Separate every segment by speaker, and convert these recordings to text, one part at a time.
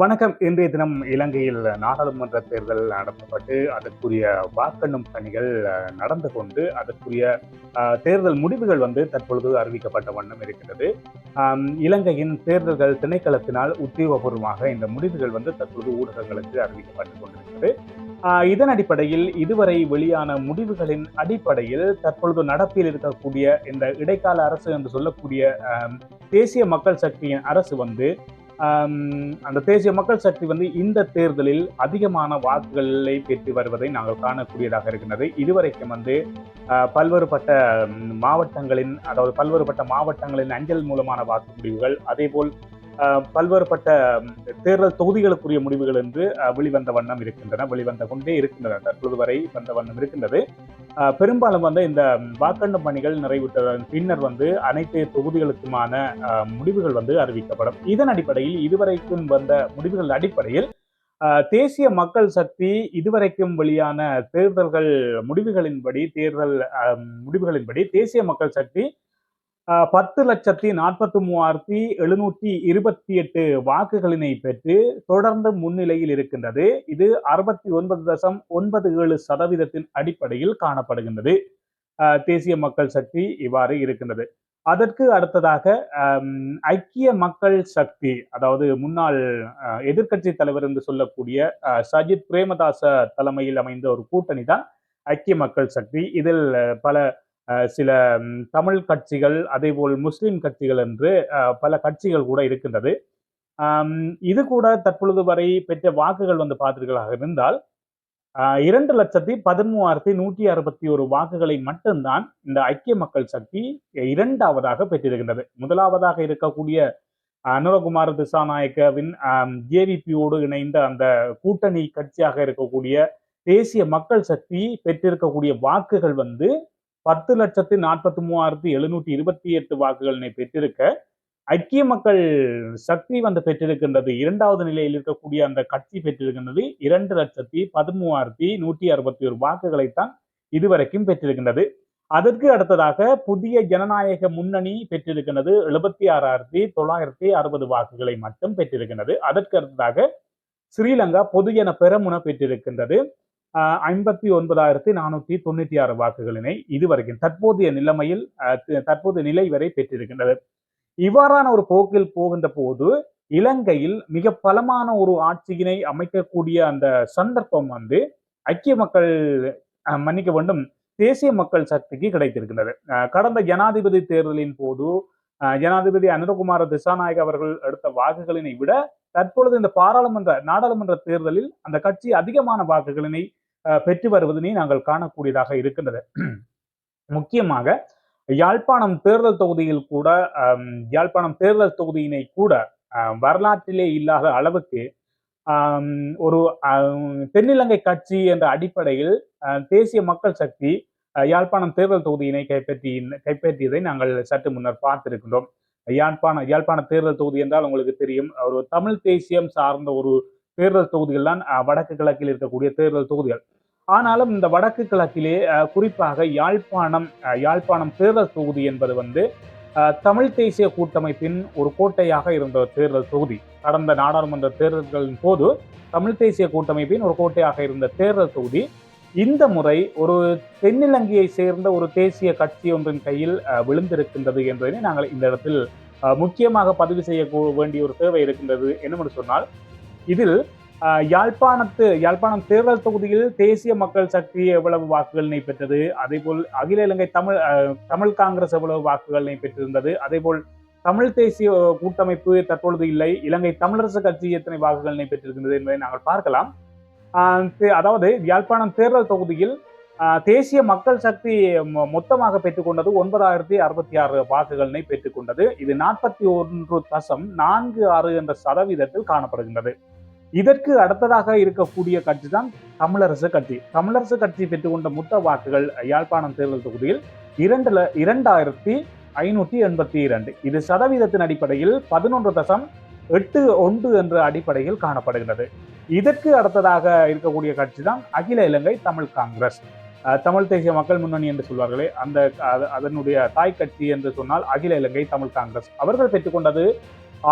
Speaker 1: வணக்கம். இன்றைய தினம் இலங்கையில் நாடாளுமன்ற தேர்தல் நடத்தப்பட்டு அதற்குரிய வாக்கெண்ணும் பணிகள் நடந்து கொண்டு அதற்குரிய தேர்தல் முடிவுகள் வந்து தற்பொழுது அறிவிக்கப்பட்ட வண்ணம் இருக்கிறது இலங்கையின் தேர்தல்கள் திணைக்களத்தினால் உத்தியோகபூர்வமாக இந்த முடிவுகள் வந்து தற்பொழுது ஊடகங்களுக்கு அறிவிக்கப்பட்டு கொண்டிருக்கிறது. இதன் அடிப்படையில் இதுவரை வெளியான முடிவுகளின் அடிப்படையில் தற்பொழுது நடப்பில் இருக்கக்கூடிய இந்த இடைக்கால அரசு என்று சொல்லக்கூடிய தேசிய மக்கள் சக்தியின் அரசு வந்து அந்த தேசிய மக்கள் சக்தி வந்து இந்த தேர்தலில் அதிகமான வாக்குகளை பெற்று வருவதை நாங்கள் காணக்கூடியதாக இருக்கின்றது இதுவரைக்கும் வந்து ஆஹ், பல்வேறுபட்ட மாவட்டங்களின் அதாவது பல்வேறுபட்ட மாவட்டங்களின் அஞ்சல் மூலமான வாக்கு முடிவுகள் அதேபோல் பல்வேறுபட்ட தேர்தல் தொகுதிகளுக்குரிய முடிவுகள் என்று வெளிவந்த வண்ணம் இருக்கின்றன வெளிவந்த கொண்டே இருக்கின்றன. தற்பொழுது வரை வந்த வண்ணம் இருக்கின்றது. பெரும்பாலும் வந்து இந்த ம், வாக்கெண்ணும் பணிகள் நிறைவுற்றதன் பின்னர் வந்து அனைத்து தொகுதிகளுக்குமான முடிவுகள் வந்து அறிவிக்கப்படும். இதன் அடிப்படையில் இதுவரைக்கும் வந்த முடிவுகள் அடிப்படையில் தேசிய மக்கள் சக்தி இதுவரைக்கும் வெளியான தேர்தல்கள் முடிவுகளின்படி தேர்தல் முடிவுகளின்படி தேசிய மக்கள் சக்தி பத்து லட்சத்தி நாற்பத்தி மூவாயிரத்தி எழுநூற்றி இருபத்தி எட்டு வாக்குகளினை பெற்று தொடர்ந்து முன்னிலையில் இருக்கின்றது. இது அறுபத்தி ஒன்பது தசம் ஒன்பது ஏழு சதவீதத்தின் அடிப்படையில் காணப்படுகின்றது. ஆஹ், தேசிய மக்கள் சக்தி இவ்வாறு இருக்கின்றது. அதற்கு அடுத்ததாக ஐக்கிய மக்கள் சக்தி அதாவது முன்னாள் எதிர்கட்சி தலைவர் என்று சொல்லக்கூடிய சஜித் பிரேமதாச தலைமையில் அமைந்த ஒரு கூட்டணி தான் ஐக்கிய மக்கள் சக்தி. இதில் பல சில தமிழ் கட்சிகள் அதேபோல் முஸ்லீம் கட்சிகள் என்று பல கட்சிகள் கூட இருக்கின்றது. இது கூட தற்பொழுது வரை பெற்ற வாக்குகள் வந்து பார்த்தீர்களாக இருந்தால் இரண்டு லட்சத்தி பதிமூவாயிரத்தி நூற்றி அறுபத்தி ஒரு வாக்குகளை மட்டும்தான் இந்த ஐக்கிய மக்கள் சக்தி இரண்டாவதாக பெற்றிருக்கின்றது. முதலாவதாக இருக்கக்கூடிய அனுரகுமார் திசாநாயக்கவின் ஜேவிபியோடு இணைந்த அந்த கூட்டணி கட்சியாக இருக்கக்கூடிய தேசிய மக்கள் சக்தி பெற்றிருக்கக்கூடிய வாக்குகள் வந்து பத்து லட்சத்து நாற்பத்தி மூவாயிரத்தி எழுநூற்றி இருபத்தி எட்டு வாக்குகளினை பெற்றிருக்க. ஐக்கிய மக்கள் சக்தி வந்து பெற்றிருக்கின்றது. இரண்டாவது நிலையில் இருக்கக்கூடிய அந்த கட்சி பெற்றிருக்கின்றது. இரண்டு லட்சத்தி பதிமூவாயிரத்தி நூற்றி அறுபத்தி ஒரு வாக்குகளைத்தான் இதுவரைக்கும் பெற்றிருக்கின்றது. அதற்கு அடுத்ததாக புதிய ஜனநாயக முன்னணி பெற்றிருக்கின்றது. எழுபத்தி ஆறாயிரத்தி தொள்ளாயிரத்தி அறுபது வாக்குகளை மட்டும் பெற்றிருக்கின்றது. அதற்கு அடுத்ததாக ஸ்ரீலங்கா பொதுஜன பெரமுன பெற்றிருக்கின்றது. ஐம்பத்தி ஒன்பதாயிரத்தி நானூற்றி தொண்ணூற்றி ஆறு வாக்குகளினை இதுவரைக்கும் தற்போதைய நிலைமையில் தற்போதைய நிலை வரை பெற்றிருக்கின்றது. இவ்வாறான ஒரு போக்கில் போகின்ற போது இலங்கையில் மிக பலமான ஒரு ஆட்சியினை அமைக்கக்கூடிய அந்த சந்தர்ப்பம் வந்து ஐக்கிய மக்கள் மன்னிக்க வேண்டும் தேசிய மக்கள் சக்திக்கு கிடைத்திருக்கின்றது. கடந்த ஜனாதிபதி தேர்தலின் போது ஜனாதிபதி அனுரகுமார திசாநாயக் அவர்கள் எடுத்த வாக்குகளினை விட தற்பொழுது இந்த பாராளுமன்ற நாடாளுமன்ற தேர்தலில் அந்த கட்சி அதிகமான வாக்குகளினை பெற்று வருவதனை நாங்கள் காணக்கூடியதாக இருக்கின்றது. முக்கியமாக யாழ்ப்பாணம் தேர்தல் தொகுதியில் கூட யாழ்ப்பாணம் தேர்தல் தொகுதியினை கூட வரலாற்றிலே இல்லாத அளவுக்கு ஒரு அஹ், தென்னிலங்கை கட்சி என்ற அடிப்படையில் அஹ், தேசிய மக்கள் சக்தி அஹ், யாழ்ப்பாணம் தேர்தல் தொகுதியினை கைப்பற்றி கைப்பற்றியதை நாங்கள் சற்று முன்னர் பார்த்திருக்கின்றோம். யாழ்ப்பாண யாழ்ப்பாண தேர்தல் தொகுதி என்றால் உங்களுக்கு தெரியும். ஒரு தமிழ் தேசியம் சார்ந்த ஒரு தேர்தல் தொகுதிகள் தான் வடக்கு கிழக்கில் இருக்கக்கூடிய தேர்தல் தொகுதிகள். ஆனாலும் இந்த வடக்கு கிழக்கிலே குறிப்பாக யாழ்ப்பாணம் யாழ்ப்பாணம் தேர்தல் தொகுதி என்பது வந்து தமிழ் தேசிய கூட்டமைப்பின் ஒரு கோட்டையாக இருந்த தேர்தல் தொகுதி. கடந்த நாடாளுமன்ற தேர்தல்களின் போது தமிழ் தேசிய கூட்டமைப்பின் ஒரு கோட்டையாக இருந்த தேர்தல் தொகுதி. இந்த முறை ஒரு தென்னிலங்கையை சேர்ந்த ஒரு தேசிய கட்சி ஒன்றின் கையில் அஹ், விழுந்திருக்கின்றது என்பதனை நாங்கள் இந்த இடத்தில் முக்கியமாக பதிவு செய்ய வேண்டிய ஒரு தேவை இருக்கின்றது என்னவென்று சொன்னால் இதில் யாழ்ப்பாணத்து யாழ்ப்பாணம் தேர்தல் தொகுதியில் தேசிய மக்கள் சக்தி எவ்வளவு வாக்குகளினை பெற்றது அதேபோல் அகில இலங்கை தமிழ் தமிழ் காங்கிரஸ் எவ்வளவு வாக்குகளினை பெற்றிருந்தது அதேபோல் தமிழ் தேசிய கூட்டமைப்பு தற்பொழுது இல்லை. இலங்கை தமிழரசு கட்சி எத்தனை வாக்குகளினை பெற்றிருக்கின்றது என்பதை நாங்கள் பார்க்கலாம். தே- அதாவது யாழ்ப்பாணம் தேர்தல் தொகுதியில் தேசிய மக்கள் சக்தி மொ- மொத்தமாக பெற்றுக்கொண்டது ஒன்பதாயிரத்தி அறுபத்தி ஆறு வாக்குகளினை பெற்றுக்கொண்டது இது நாற்பத்தி ஒன்று தசம் நான்கு ஆறு என்ற சதவீதத்தில் காணப்படுகின்றது. இதற்கு அடுத்ததாக இருக்கக்கூடிய கட்சி தான் தமிழரசு கட்சி. தமிழரசு கட்சி பெற்றுக்கொண்ட மொத்த வாக்குகள் யாழ்ப்பாணம் தேர்தல் தொகுதியில் இரண்டுல இரண்டாயிரத்தி ஐநூற்றி எண்பத்தி இரண்டு. இது சதவீதத்தின் அடிப்படையில் பதினொன்று தசம் எட்டு ஒன்று என்ற அடிப்படையில் காணப்படுகிறது இதற்கு அடுத்ததாக இருக்கக்கூடிய கட்சி தான் அகில இலங்கை தமிழ் காங்கிரஸ். தமிழ் தேசிய மக்கள் முன்னணி என்று சொல்வார்களே அந்த அதனுடைய தாய் கட்சி என்று சொன்னால் அகில இலங்கை தமிழ் காங்கிரஸ். அவர்கள் பெற்றுக்கொண்டது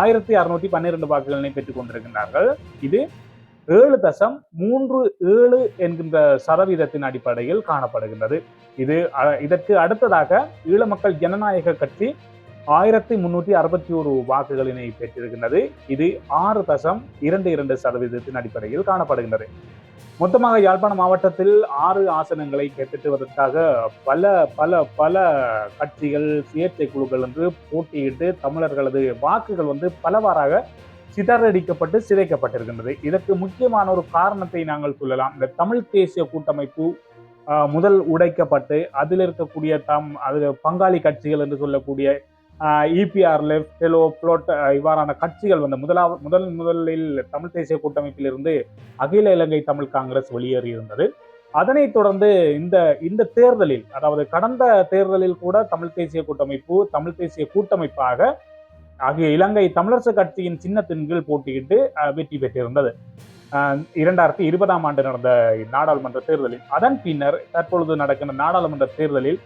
Speaker 1: ஆயிரத்தி அறுநூற்றி பன்னிரண்டு வாக்குகளினை பெற்றுக் கொண்டிருக்கின்றார்கள் இது ஏழு தசம் மூன்று ஏழு என்கின்ற சதவீதத்தின் அடிப்படையில் காணப்படுகின்றது. இது இதற்கு அடுத்ததாக ஈழ மக்கள் ஜனநாயக கட்சி ஆயிரத்தி முன்னூற்றி அறுபத்தி ஒரு வாக்குகளினை பெற்றிருக்கின்றது. இது ஆறு தசம் இரண்டு இரண்டு சதவீதத்தின் அடிப்படையில் காணப்படுகின்றது. மொத்தமாக யாழ்ப்பாண மாவட்டத்தில் ஆறு ஆசனங்களை கைப்பற்றுவதற்காக பல பல பல கட்சிகள் சுயேட்சை குழுக்கள் என்று போட்டியிட்டு தமிழர்களது வாக்குகள் வந்து பலவாறாக சிதறடிக்கப்பட்டு சிதைக்கப்பட்டிருக்கின்றது. இதற்கு முக்கியமான ஒரு காரணத்தை நாங்கள் சொல்லலாம். இந்த தமிழ் தேசிய கூட்டமைப்பு முதல் உடைக்கப்பட்டு அதில் இருக்கக்கூடிய தம் அது பங்காளி கட்சிகள் என்று சொல்லக்கூடிய இபிஆர் லெஃப்ட் டெலோ புளோட் இவ்வாறான கட்சிகள் வந்து முதலாவது முதல் முதலில் தமிழ் தேசிய கூட்டமைப்பிலிருந்து அகில இலங்கை தமிழ் காங்கிரஸ் வெளியேறியிருந்தது. அதனைத் தொடர்ந்து இந்த இந்த தேர்தலில் அதாவது கடந்த தேர்தலில் கூட தமிழ் தேசிய கூட்டமைப்பு தமிழ் தேசிய கூட்டமைப்பாக ஆகிய இலங்கை தமிழரசு கட்சியின் சின்னத்தின் கீழ் போட்டியிட்டு அஹ், வெற்றி பெற்றிருந்தது. இரண்டாயிரத்தி இருபதாம் ஆண்டு நடந்த நாடாளுமன்ற தேர்தலில். அதன் பின்னர் தற்பொழுது நடக்கின்ற நாடாளுமன்ற தேர்தலில்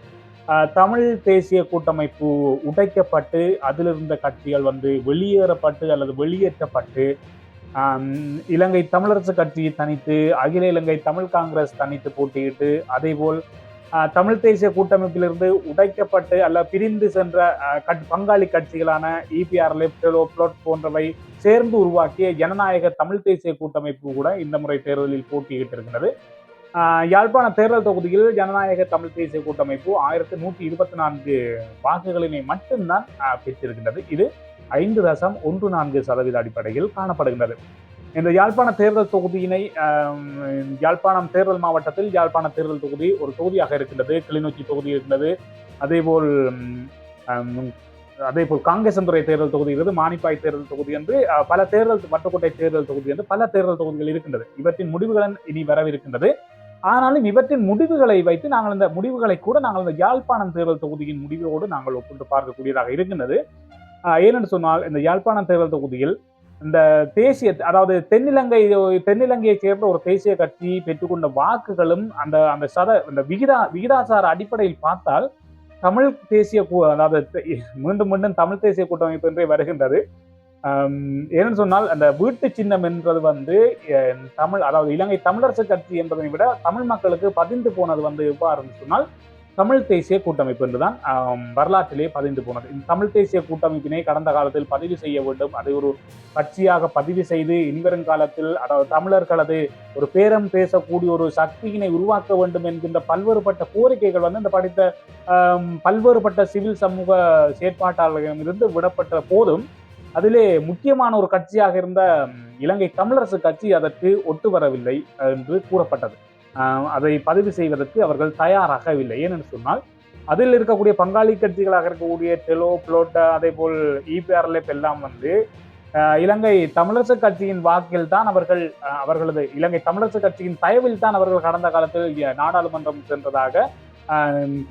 Speaker 1: தமிழ் தேசிய கூட்டமைப்பு உடைக்கப்பட்டு அதிலிருந்த கட்சிகள் வந்து வெளியேறப்பட்டு அல்லது வெளியேற்றப்பட்டு இலங்கை தமிழரசு கட்சி தனித்து அகில இலங்கை தமிழ் காங்கிரஸ் தனித்து போட்டியிட்டு அதேபோல் தமிழ் தேசிய கூட்டமைப்பிலிருந்து உடைக்கப்பட்டு அல்ல பிரிந்து சென்ற கட்- பங்காளி கட்சிகளான இபிஆர் லெப்டலோ பிளோட் போன்றவை சேர்ந்து உருவாக்கிய ஜனநாயக தமிழ் தேசிய கூட்டமைப்பு கூட இந்த முறை தேர்தலில் போட்டியிட்டு இருக்கிறது யாழ்ப்பாண தேர்தல் தொகுதியில் ஜனநாயக தமிழ் தேசிய கூட்டமைப்பு ஆயிரத்தி நூற்றி இருபத்தி நான்கு வாக்குகளினை மட்டும்தான் பெற்றிருக்கின்றது. இது ஐந்து தசம் ஒன்று நான்கு சதவீத அடிப்படையில் காணப்படுகின்றது. இந்த யாழ்ப்பாண தேர்தல் தொகுதியினை யாழ்ப்பாணம் தேர்தல் மாவட்டத்தில் யாழ்ப்பாண தேர்தல் தொகுதி ஒரு தொகுதியாக இருக்கின்றது கிளிநொச்சி தொகுதி இருக்கின்றது. அதேபோல் அதே போல் அதேபோல் காங்கேசந்துறை தேர்தல் தொகுதி இருந்தது மானிப்பாய் தேர்தல் தொகுதி என்று பல தேர்தல் வட்டக்கோட்டை தேர்தல் தொகுதி என்று பல தேர்தல் தொகுதிகள் இருக்கின்றது. இவற்றின் முடிவுகள் இனி வரவிருக்கின்றது. ஆனாலும் இவற்றின் முடிவுகளை வைத்து நாங்கள் இந்த முடிவுகளை கூட நாங்கள் இந்த யாழ்ப்பாணம் தேர்தல் தொகுதியின் முடிவோடு நாங்கள் ஒப்பிட்டு பார்க்கக்கூடியதாக இருக்கின்றது. ஏனென்று சொன்னால் இந்த யாழ்ப்பாணம் தேர்தல் தொகுதியில் இந்த தேசிய அதாவது தென்னிலங்கை தென்னிலங்கையைச் சேர்ந்த ஒரு தேசிய கட்சி பெற்றுக்கொண்ட வாக்குகளும் அந்த அந்த சத அந்த விகிதா விகிதாசார அடிப்படையில் பார்த்தால் தமிழ் தேசிய கூ- அதாவது மீண்டும் மீண்டும் தமிழ் தேசிய கூட்டமைப்பு என்றே வருகின்றது. ஏன்னு சொன்னால் அந்த வீட்டு சின்னம் என்றது வந்து தமிழ் அதாவது இலங்கை தமிழரசு கட்சி என்பதை விட தமிழ் மக்களுக்கு பதிந்து போனது வந்து எவ்வாறுன்னு சொன்னால் தமிழ் தேசிய கூட்டமைப்பு என்றுதான் வரலாற்றிலே பதிந்து போனது. இந்த தமிழ் தேசிய கூட்டமைப்பினை கடந்த காலத்தில் பதிவு செய்ய வேண்டும். அதை ஒரு கட்சியாக பதிவு செய்து இனிவரும் காலத்தில் அதாவது தமிழர்களது ஒரு பேரம் பேசக்கூடிய ஒரு சக்தியினை உருவாக்க வேண்டும் என்கின்ற பல்வேறுபட்ட கோரிக்கைகள் வந்து இந்த படித்த பல்வேறுபட்ட சிவில் சமூக செயற்பாட்டாளர்களிடமிருந்து விடப்பட்ட போதும் அதிலே முக்கியமான ஒரு கட்சியாக இருந்த இலங்கை தமிழரசு கட்சி அதற்கு ஒட்டு வரவில்லை என்று கூறப்பட்டது. அதை பதிவு செய்வதற்கு அவர்கள் தயாராகவில்லை. ஏனென்று சொன்னால் அதில் இருக்கக்கூடிய பங்காளி கட்சிகளாக இருக்கக்கூடிய டெலோ புளோட்டா அதே போல் இபிஆர்எல்எஃப் எல்லாம் வந்து இலங்கை தமிழரசு கட்சியின் வாக்கில் தான் அவர்கள் அவர்களது இலங்கை தமிழரசு கட்சியின் தயவில் தான் அவர்கள் கடந்த காலத்தில் நாடாளுமன்றம் சென்றதாக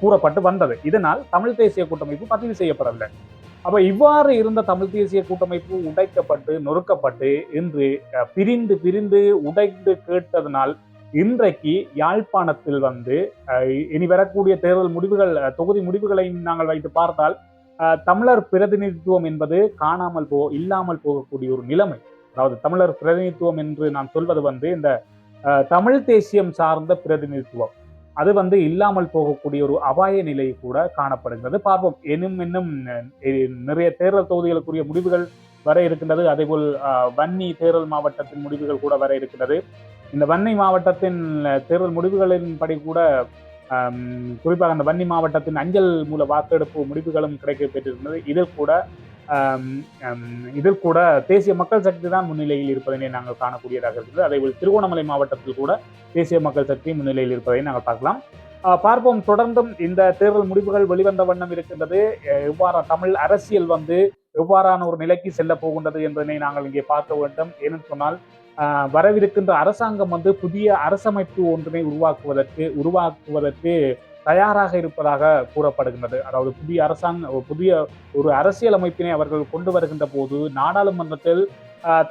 Speaker 1: கூறப்பட்டு வந்தது. இதனால் தமிழ் தேசிய கூட்டமைப்பு பதிவு செய்யப்படவில்லை. அப்போ இவ்வாறு இருந்த தமிழ் தேசிய கூட்டமைப்பு உடைக்கப்பட்டு நொறுக்கப்பட்டு இன்று பிரிந்து பிரிந்து உடைந்து கேட்டதனால் இன்றைக்கு யாழ்ப்பாணத்தில் வந்து இனி வரக்கூடிய தேர்தல் முடிவுகள் தொகுதி முடிவுகளை நாங்கள் வைத்து பார்த்தால் தமிழர் பிரதிநிதித்துவம் என்பது காணாமல் போ இல்லாமல் போகக்கூடிய ஒரு நிலைமை. அதாவது தமிழர் பிரதிநிதித்துவம் என்று நான் சொல்வது வந்து இந்த தமிழ் தேசியம் சார்ந்த பிரதிநிதித்துவம். அது வந்து இல்லாமல் போகக்கூடிய ஒரு அபாய நிலை கூட காணப்படுகிறது. பார்ப்போம். இன்னும் இன்னும் நிறைய தேர்தல் தொகுதிகளுக்குரிய முடிவுகள் வர இருக்கின்றது. அதேபோல் வன்னி தேர்தல் மாவட்டத்தின் முடிவுகள் கூட வர இருக்கின்றது. இந்த வன்னி மாவட்டத்தின் தேர்தல் முடிவுகளின்படி கூட குறிப்பாக அந்த வன்னி மாவட்டத்தின் அஞ்சல் மூல வாக்கெடுப்பு முடிவுகளும் கிடைக்க பெற்றிருந்தது இதில் கூட இதில் கூட தேசிய மக்கள் சக்தி தான் முன்னிலையில் இருப்பதனை நாங்கள் காணக்கூடியதாக இருக்கிறது. அதேபோல் திருகோணமலை மாவட்டத்தில் கூட தேசிய மக்கள் சக்தி முன்னிலையில் இருப்பதை நாங்கள் பார்க்கலாம். பார்ப்போம். தொடர்ந்தும் இந்த தேர்தல் முடிவுகள் வெளிவந்த வண்ணம் இருக்கின்றது. எவ்வாறு தமிழ் அரசியல் வந்து எவ்வாறான ஒரு நிலைக்கு செல்ல போகின்றது என்பதனை நாங்கள் இங்கே பார்க்க வேண்டும். ஏனென்று சொன்னால் வரவிருக்கின்ற அரசாங்கம் வந்து புதிய அரசமைப்பு ஒன்றினை உருவாக்குவதற்கு உருவாக்குவதற்கு தயாராக இருப்பதாக கூறப்படுகின்றது. அதாவது புதிய அரசாங்க புதிய ஒரு அரசியலமைப்பினை அவர்கள் கொண்டு வருகின்ற போது நாடாளுமன்றத்தில்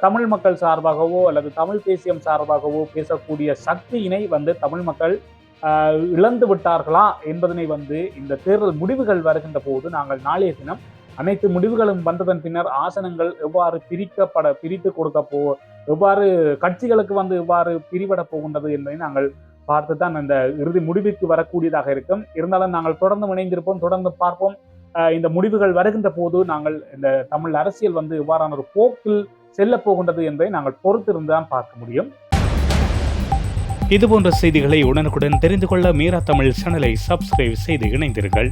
Speaker 1: தமிழ் மக்கள் சார்பாகவோ அல்லது தமிழ் தேசியம் சார்பாகவோ பேசக்கூடிய சக்தியினை வந்து தமிழ் மக்கள் இழந்து விட்டார்களா என்பதனை வந்து இந்த தேர்தல் முடிவுகள் வருகின்ற போது நாங்கள் நாளைய தினம் அனைத்து முடிவுகளும் வந்ததன் பின்னர் ஆசனங்கள் எவ்வாறு பிரிக்கப்பட பிரித்து கொடுக்க போ எவ்வாறு கட்சிகளுக்கு வந்து எவ்வாறு பிரிபட போகின்றது என்பதை நாங்கள் பார்த்து தான் இந்த இறுதி முடிவுக்கு வரக்கூடியதாக இருக்கும். இருந்தாலும் நாங்கள் தொடர்ந்து இணைந்திருப்போம் தொடர்ந்து பார்ப்போம். இந்த முடிவுகள் வருகின்ற போது நாங்கள் இந்த தமிழ் அரசியல் வந்து இவ்வாறான ஒரு போக்கில் செல்ல போகின்றது என்பதை நாங்கள் பொறுத்திருந்து தான் பார்க்க முடியும்.
Speaker 2: இதுபோன்ற செய்திகளை உடனுக்குடன் தெரிந்து கொள்ள மீரா தமிழ் சேனலை சப்ஸ்கிரைப் செய்து இணைந்திருங்கள்.